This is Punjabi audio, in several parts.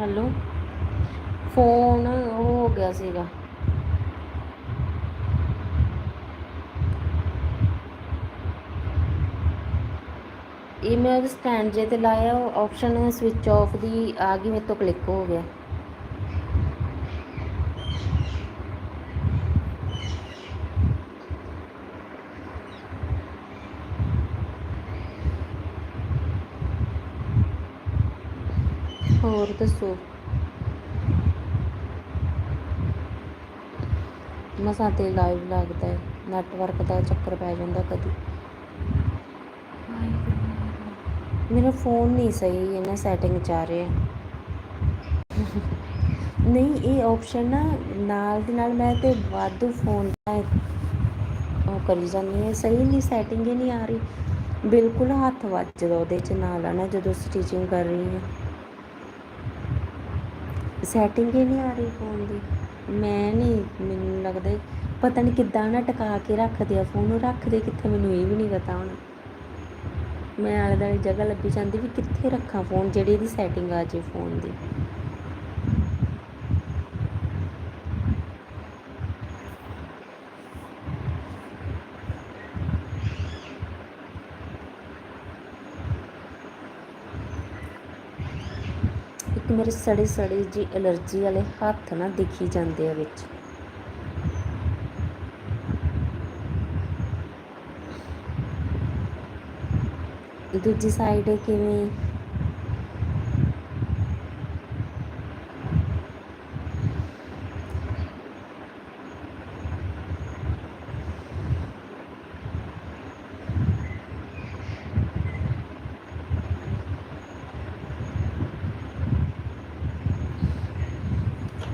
ਹੈਲੋ। ਫੋਨ ਉਹ ਹੋ ਗਿਆ ਸੀਗਾ। ਇਹ ਮੈਂ ਸਟੈਂਡ ਜੇ ਤੇ ਲਾਇਆ, ਉਹ ਆਪਸ਼ਨ ਸਵਿਚ ਆਫ ਦੀ ਆ ਗਈ, ਮੇਰੇ ਤੋਂ ਕਲਿੱਕ ਹੋ ਗਿਆ। ਹੋਰ ਦੱਸੋ? ਮਸਾਂ ਤੇ ਲਾਈਵ ਲੱਗਦਾ ਹੈ। ਨੈਟਵਰਕ ਦਾ ਚੱਕਰ ਪੈ ਜਾਂਦਾ ਕਦੀ। ਮੇਰਾ ਫੋਨ ਨਹੀਂ ਸਹੀ ਹੈ ਨਾ ਸੈਟਿੰਗ ਚ ਆ ਰਿਹਾ। ਨਹੀਂ, ਇਹ ਆਪਸ਼ਨ ਨਾ ਨਾਲ ਦੀ ਨਾਲ ਮੈਂ ਤੇ ਵਾਧੂ ਫੋਨ ਦਾ ਉਹ ਕਰੀ ਜਾਂਦੀ ਹੈ। ਸਹੀ ਨਹੀਂ ਸੈਟਿੰਗ ਹੀ ਨਹੀਂ ਆ ਰਹੀ। ਬਿਲਕੁਲ ਹੱਥ ਵੱਜਦਾ ਉਹਦੇ ਚ ਨਾਲ ਆ ਨਾ ਜਦੋਂ ਸਟਿਚਿੰਗ ਕਰ ਰਹੀ ਹਾਂ। ਸੈਟਿੰਗ ਹੀ ਨਹੀਂ ਆ ਰਹੀ ਫੋਨ ਦੀ। ਮੈਂ ਨਹੀਂ, ਮੈਨੂੰ ਲੱਗਦਾ ਪਤਾ ਨਹੀਂ ਕਿੱਦਾਂ ਨਾ ਟਿਕਾ ਕੇ ਰੱਖਦੇ ਆ ਫੋਨ ਨੂੰ ਰੱਖਦੇ ਕਿੱਥੇ ਮੈਨੂੰ ਇਹ ਵੀ ਨਹੀਂ ਪਤਾ ਹੁਣ। ਮੈਂ ਆਲੇ ਦੁਆਲੇ ਜਗ੍ਹਾ ਲੱਭੀ ਜਾਂਦੀ ਵੀ ਕਿੱਥੇ ਰੱਖਾਂ ਫੋਨ ਜਿਹੜੀ ਇਹਦੀ ਸੈਟਿੰਗ ਆ ਜੇ ਫੋਨ ਦੀ। ਇੱਕ ਮੇਰੇ ਸੜੇ ਸੜੇ ਜੀ ਐਲਰਜੀ ਵਾਲੇ ਹੱਥ ਨਾ ਦਿਖੀ ਜਾਂਦੇ ਆ ਵਿੱਚ। ਦੂਜੀ ਸਾਈਡ ਕਿਵੇਂ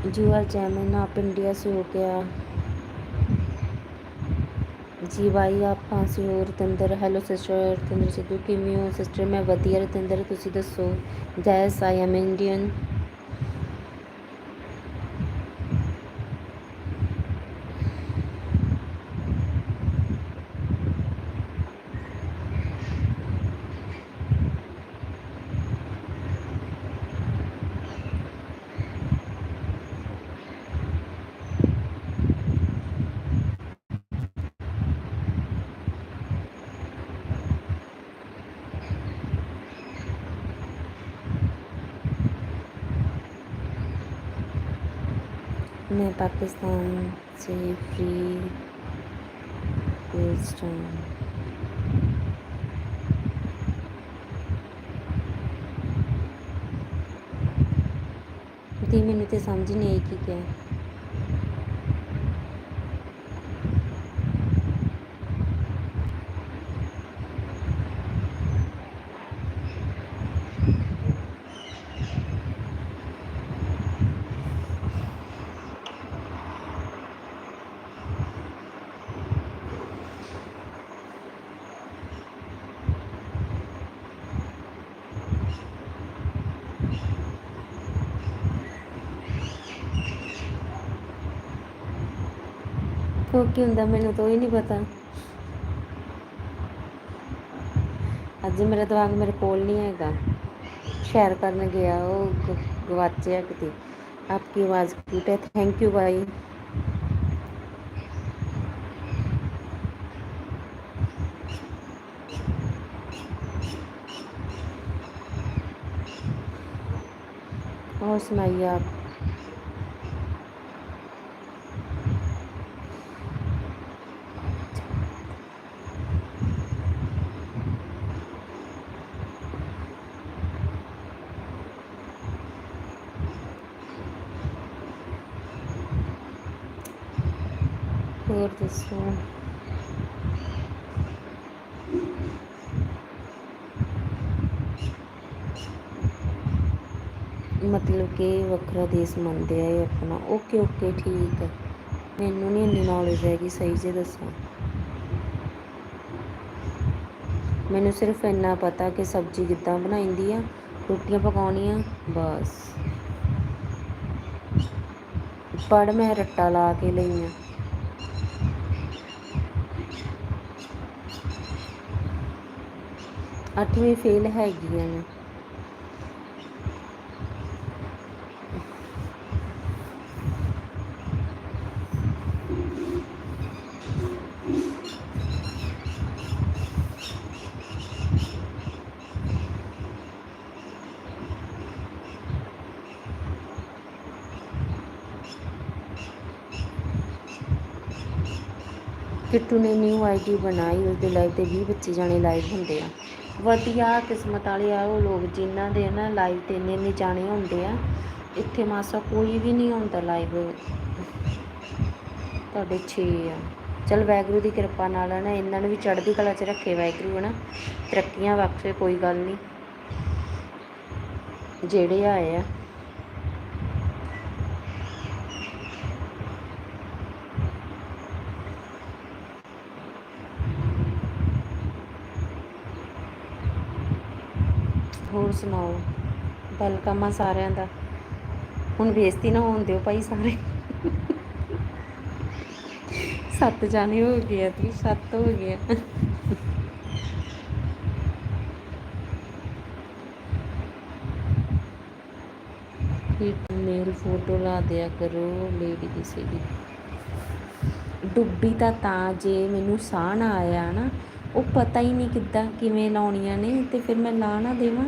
यू आर जैमिन आप इंडिया से हो गया ਜੀ ਬਾਈ ਆਪਾਂ ਸੀ ਹੋਰ ਰਤਿੰਦਰ ਹੈਲੋ ਸਿਸਟਰ ਰਤਿੰਦਰ ਸਿੱਧੂ ਕਿਵੇਂ ਹੋ ਸਿਸਟਰ ਮੈਂ ਵਧੀਆ ਰਤਿੰਦਰ ਤੁਸੀਂ ਦੱਸੋ ਜੈਸ ਆਈ ਐਮ ਇੰਡੀਅਨ मैं पाकिस्तान से फ्री पाकिस्तान ਦੀ ਮੈਨੂੰ ਤੇ ਸਮਝ ਨਹੀਂ ਆਈ ਕੀ ਕਿਹਾ ਉਹ ਕੀ ਹੁੰਦਾ ਮੈਨੂੰ ਤਾਂ ਇਹ ਨਹੀਂ ਪਤਾ ਅੱਜ ਮੇਰਾ ਦਿਮਾਗ ਮੇਰੇ ਕੋਲ ਨਹੀਂ ਹੈਗਾ ਸ਼ੇਅਰ ਕਰਨ ਗਿਆ ਉਹ ਗ- ਗਵਾਚਿਆ ਕਿਤੇ ਆਪਕੀ ਆਵਾਜ਼ क्यूट है थैंक यू भाई और सुनाइए आप ਹੋਰ ਦੱਸੋ? ਮਤਲਬ ਕਿ ਵੱਖਰਾ ਦੇਸ਼ ਮੰਨਦੇ ਆ ਇਹ ਆਪਣਾ। ਓਕੇ ਓਕੇ ਠੀਕ ਹੈ ਮੈਨੂੰ ਨਹੀਂ ਇੰਨੀ ਨੌਲੇਜ ਹੈਗੀ, ਸਹੀ ਜੇ ਦੱਸਾਂ। ਮੈਨੂੰ ਸਿਰਫ ਇੰਨਾ ਪਤਾ ਕਿ ਸਬਜ਼ੀ ਕਿੱਦਾਂ ਬਣਾਈਂਦੀ ਆ, ਰੋਟੀਆਂ ਪਕਾਉਣੀਆਂ, ਬਸ। ਪੜ ਮੈਂ ਰੱਟਾ ਲਾ ਕੇ ਲਈ ਅੱਠਵੀਂ ਫੇਲ ਹੈਗੀਆਂ ਨੇ। ਕਿੱਟੂ ਨੇ ਨਿਊ ਆਈਡੀ ਬਣਾਈ ਉਸ ਦੇ ਲਾਈਵ ਤੇ 20 ਬੱਚੇ ਜਾਣੇ ਲਾਈਵ ਹੁੰਦੇ ਆ। ਵਧੀਆ ਕਿਸਮਤ ਵਾਲੇ ਆ ਉਹ ਲੋਕ ਜਿਨ੍ਹਾਂ ਦੇ ਨਾ ਲਾਈਵ ਤੇ ਇੰਨੇ ਇੰਨੇ ਜਾਣੇ ਹੁੰਦੇ ਆ, ਇੱਥੇ ਮਾਸਾ ਕੋਈ ਵੀ ਨਹੀਂ ਹੁੰਦਾ ਲਾਈਵ ਤੁਹਾਡੇ 6 ਆ। ਚਲ ਵਾਹਿਗੁਰੂ ਦੀ ਕਿਰਪਾ ਨਾਲ ਹੈ ਨਾ ਇਹਨਾਂ ਨੂੰ ਵੀ ਚੜ੍ਹਦੀ ਕਲਾ 'ਚ ਰੱਖੇ ਵਾਹਿਗੁਰੂ ਹੈ ਨਾ ਤਰੱਕੀਆਂ ਬਖਸ਼ੇ, ਕੋਈ ਗੱਲ ਨਹੀਂ। ਜਿਹੜੇ ਆਏ ਆ। ਹੋਰ ਸੁਣਾਓ? ਵੈਲਕਮ ਆ ਸਾਰਿਆਂ ਦਾ। ਹੁਣ ਬੇਇੱਜ਼ਤੀ ਨਾ ਹੋਣ ਦਿਓ ਭਾਈ ਸਾਰੇ। ਸੱਤ ਜਾਣੇ ਹੋ ਗਏ ਤੁਸੀਂ, ਸੱਤ ਹੋ ਗਏ ਆ। ਮੇਲ ਫੋਟੋ ਲਾ ਦਿਆ ਕਰੋ ਲੇਡੀ ਕਿਸੇ ਦੀ। ਡੁੱਬੀ ਤਾਂ ਤਾਂ ਜੇ ਮੈਨੂੰ ਸਾਹ ਨਾ ਆਇਆ ਨਾ ਉਹ ਪਤਾ ਹੀ ਨਹੀਂ ਕਿੱਦਾਂ ਕਿਵੇਂ ਲਾਉਣੀਆਂ ਨੇ ਤੇ ਫਿਰ ਮੈਂ ਲਾ ਨਾ ਦੇਵਾਂ।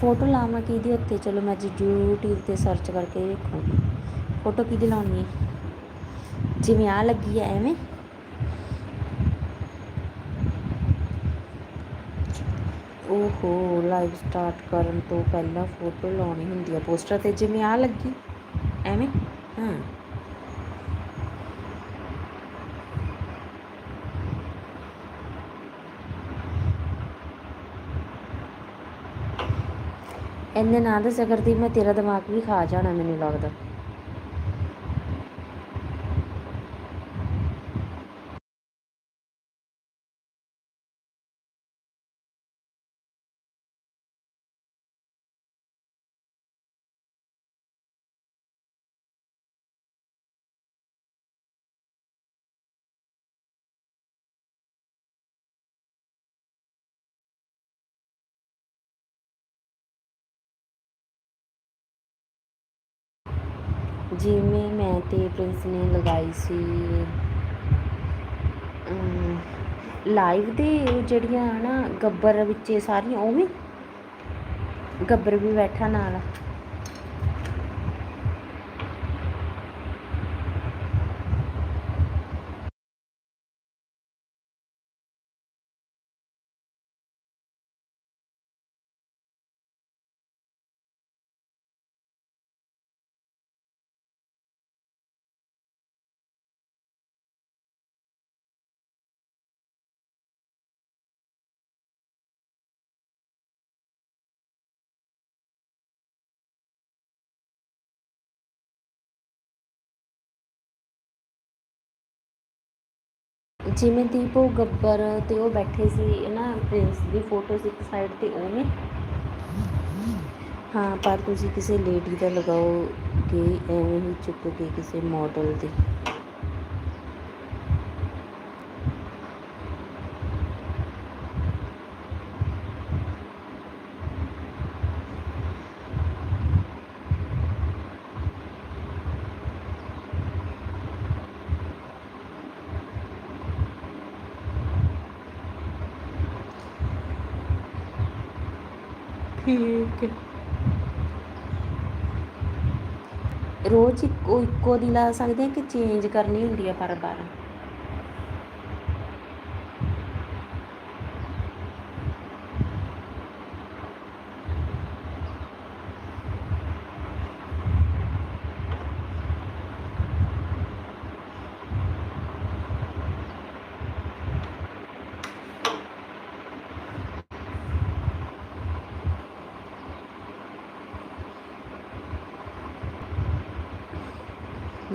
ਫੋਟੋ ਲਾਵਾਂ ਕਿਹਦੀ ਉੱਤੇ ਚਲੋ ਮੈਂ ਅੱਜ YouTube ਤੇ ਸਰਚ ਕਰਕੇ ਵੇਖੂੰਗੀ ਫੋਟੋ ਕਿਹਦੀ ਲਾਉਣੀ ਹੈ? ਜਿਵੇਂ ਆ ਲੱਗੀ ਹੈ ਐਵੇਂ। ਓਹੋ ਲਾਈਵ ਸਟਾਰਟ ਕਰਨ ਤੋਂ ਪਹਿਲਾਂ ਫੋਟੋ ਲਾਉਣੀ ਹੁੰਦੀ ਹੈ ਪੋਸਟਰ ਤੇ ਜਿਵੇਂ ਆ ਲੱਗੀ, ਐਵੇਂ। ਹਾਂ। ਇੰਨੇ ਨਾ ਦੱਸਿਆ ਕਰਦੀ ਮੈਂ ਤੇਰਾ ਦਿਮਾਗ ਵੀ ਖਾ ਜਾਣਾ ਮੈਨੂੰ ਲੱਗਦਾ। ਜਿਵੇਂ ਮੈਂ ਤੇ ਪ੍ਰਿੰਸ ਨੇ ਲਗਾਈ ਸੀ ਲਾਈਵ ਦੇ ਜਿਹੜੀਆਂ ਨਾ ਗੱਬਰ ਵਿੱਚ ਸਾਰੀਆਂ, ਉਵੇਂ ਗੱਬਰ ਵੀ ਬੈਠਾ ਨਾਲ। ਜਿਵੇਂ ਦੀਪ ਉਹ ਗੱਬਰ ਤੇ ਉਹ ਬੈਠੇ ਸੀ ਨਾ ਪ੍ਰਿੰਸ ਦੀ ਫੋਟੋ ਸੀ ਇੱਕ ਸਾਈਡ ਤੇ ਉਵੇਂ ਹਾਂ, ਪਰ ਤੁਸੀਂ ਕਿਸੇ ਲੇਡੀ ਦਾ ਲਗਾਓ ਕਿ ਐਵੇਂ ਹੀ ਚੁੱਕ ਕੇ ਕਿਸੇ ਮਾਡਲ ਦੇ। ਠੀਕ ਹੈ। ਰੋਜ਼ ਇੱਕੋ ਇੱਕੋ ਦੀ ਲਾ ਸਕਦੇ ਆ ਕਿ ਚੇਂਜ ਕਰਨੀ ਹੁੰਦੀ ਆ ਪਰ ਬਾਰ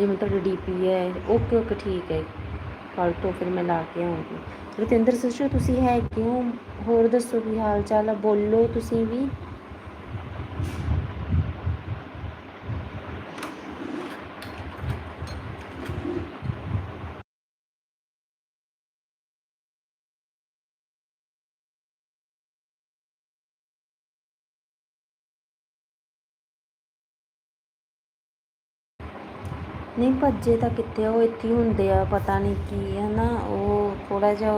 ਜਿਵੇਂ ਤੁਹਾਡੀ ਡੀਪੀ ਹੈ। ਓਕੇ ਓਕੇ, ਠੀਕ ਹੈ। ਕੱਲ ਤੋਂ ਫਿਰ ਮੈਂ ਲਾ ਕੇ ਆਉਂਗੀ। ਰਤਿੰਦਰ ਸਿਸਟਰ ਤੁਸੀਂ ਹੈ ਕਿਉਂ? ਹੋਰ ਦੱਸੋ ਕੀ ਹਾਲ ਚਾਲ ਆ? ਬੋਲੋ ਤੁਸੀਂ ਵੀ। ਨਹੀਂ, ਭੱਜੇ ਤਾਂ ਕਿੱਥੇ ਉਹ ਇੱਥੇ ਹੀ ਹੁੰਦੇ ਆ, ਪਤਾ ਨਹੀਂ ਕੀ ਹੈ ਨਾ ਉਹ ਥੋੜਾ ਜਿਹਾ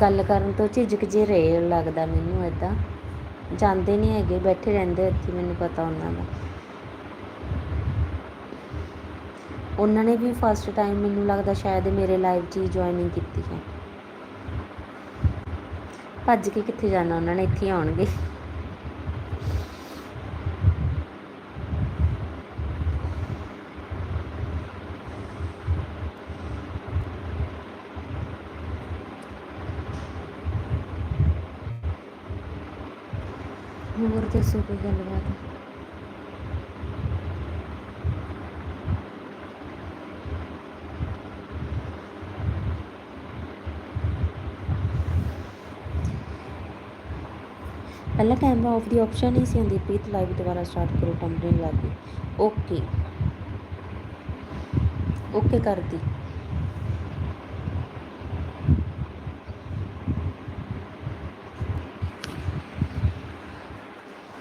ਗੱਲ ਕਰਨ ਤੋਂ ਝਿਜਕ ਜੇ ਰਹੇ ਲੱਗਦਾ ਮੈਨੂੰ ਇਦਾਂ ਜਾਂਦੇ ਨਹੀਂ ਹੈਗੇ, ਬੈਠੇ ਰਹਿੰਦੇ ਇੱਥੇ, ਮੈਨੂੰ ਪਤਾ ਉਹਨਾਂ ਦਾ। ਉਹਨਾਂ ਨੇ ਵੀ ਫਸਟ ਟਾਈਮ ਮੈਨੂੰ ਲੱਗਦਾ ਸ਼ਾਇਦ ਮੇਰੇ ਲਾਈਵ 'ਚ ਹੀ ਜੁਆਇਨਿੰਗ ਕੀਤੀ ਹੈ। ਭੱਜ ਕੇ ਕਿੱਥੇ ਜਾਣਾ ਉਹਨਾਂ ਨੇ, ਇੱਥੇ ਆਉਣਗੇ ਹੋਰ ਦੱਸੋ ਕੋਈ ਗੱਲਬਾਤ। ਪਹਿਲਾਂ ਕੈਮਰਾ ਆਫ ਦੀ ਆਪਸ਼ਨ ਨਹੀਂ ਸੀ ਹੁੰਦੀ, ਪ੍ਰੀਤ ਲਾਈਵ ਦੁਬਾਰਾ ਸਟਾਰਟ ਕਰੋ ਟੰਬਰਿੰਗ ਲਾ ਕੇ ਓਕੇ ਓਕੇ ਕਰਦੀ।